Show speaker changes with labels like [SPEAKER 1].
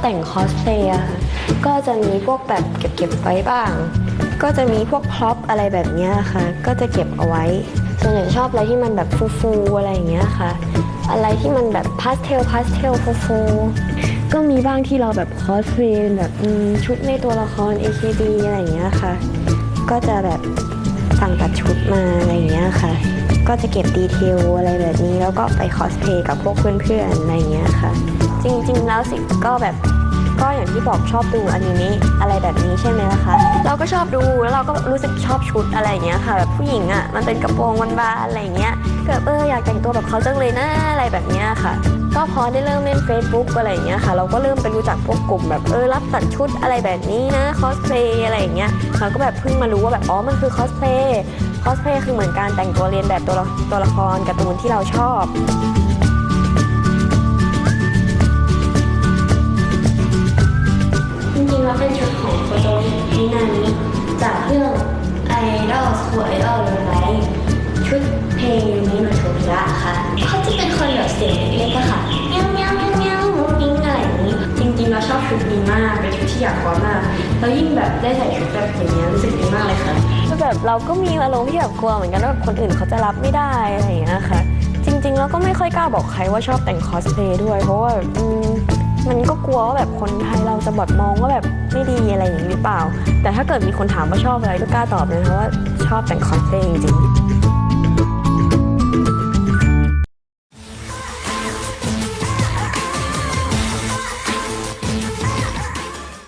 [SPEAKER 1] แต่งคอสเพลย์อะค่ะ ก็จะมีพวกแบบเก็บๆไว้บ้าง ก็จะมีพวกพร็อพอะไรแบบนี้ค่ะ ก็จะเก็บเอาไว้ ส่วนใหญ่ชอบอะไรที่มันแบบฟูๆอะไรอย่างเงี้ยค่ะ อะไรที่มันแบบพาสเทลพาสเทลฟูๆก็มีบ้างที่เราแบบคอสเพลย์แบบชุดในตัวละคร AKB อะไรอย่างเงี้ยค่ะ ก็จะแบบสั่งตัดชุดมาอะไรอย่างเงี้ยค่ะ ก็จะเก็บดีเทลอะไรแบบนี้ แล้วก็ไปคอสเพย์กับพวกเพื่อนๆอะไรเงี้ยค่ะ จริงๆแล้วสิก็แบบก็อย่างที่บอกชอบดูอนิเมะอะไรแบบนี้ใช่ไหมล่ะคะ เราก็ชอบดูแล้วเราก็รู้สึกชอบชุดอะไรอย่างเงี้ยค่ะแบบผู้หญิงอะมันเป็นกระโปรงบานๆอะไรอย่างเงี้ยก็เอออยากแต่งตัวแบบเขาจังเลยนะอะไรแบบเนี้ยค่ะ ก็พอได้เริ่มเล่น Facebook อะไรอย่างเงี้ยค่ะ เราก็เริ่มไปรู้จักพวกกลุ่มแบบเออรับตัดชุดอะไรแบบนี้นะคอสเพลย์อะไรอย่างเงี้ยเราก็แบบเพิ่งมารู้ว่าแบบอ๋อมันคือคอสเพลย์ คอสเพลย์คือเหมือนการแต่งตัวเรียนแบบตัวตัวละครการ์ตูนที่เราชอบ จริงๆแล้วเป็นชุดของโฟโตมินามิจากเรื่องไอดอลสวยไอดอลเลยไหมชุดเพลงนี้โนโทมิระค่ะเขาจะเป็นคนแบบเสียงเล็กๆค่ะเมียวเมียวเมียวเมียวมุ้งมิ้งอะไรอย่างนี้ จริงๆเราชอบชุดนี้มากเป็นชุดที่อยากว้ามาก แล้วยิ่งแบบได้ใส่ชุดแบบอย่างนี้ยรู้สึกดีมากเลยค่ะก็แบบเราก็มีอารมณ์ที่แบบกลัวเหมือนกันว่าคนอื่นเขาจะรับไม่ได้อะไรอย่างเงี้ยค่ะ จริงๆแล้วก็ไม่ค่อยกล้าบอกใครว่าชอบแต่งคอสเพลย์ด้วย เพราะว่าอืมมันก็กลัวว่าแบบคนไทยเราจะแบบมองว่าแบบไม่ดีอะไรอย่างนี้หรือเปล่า แต่ถ้าเกิดมีคนถามว่าชอบอะไรก็กล้าตอบเลยนะว่าชอบแต่งคอสเพลย์จริงๆ